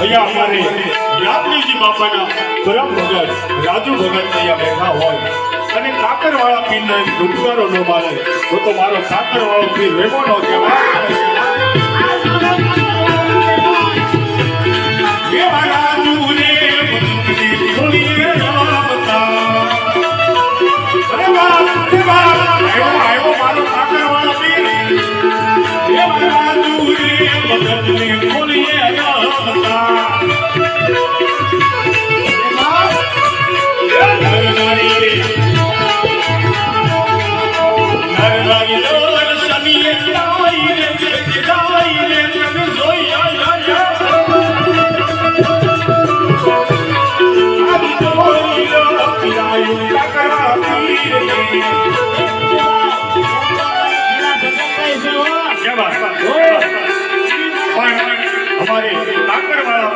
અહીંયા અમારે યાત્રીજી બાપાના પરમ ભગત રાજુ ભગત અહીંયા બેઠા હોય અને કાકરવાળા પીરને ધુડકારો ન મારે તો તો મારો કાકરવાળો પીર રેમો નો કહેવાય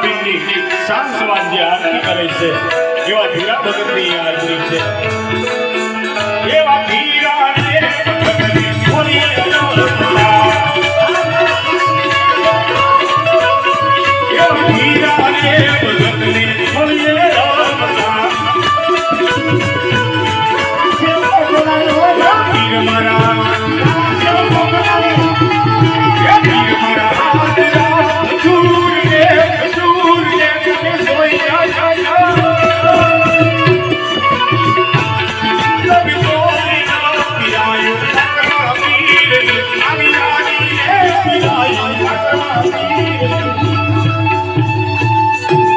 પીરની સાંજ સવારની આરતી કરે છે. એવા ધીરા ભગતની આરતી છે. আমার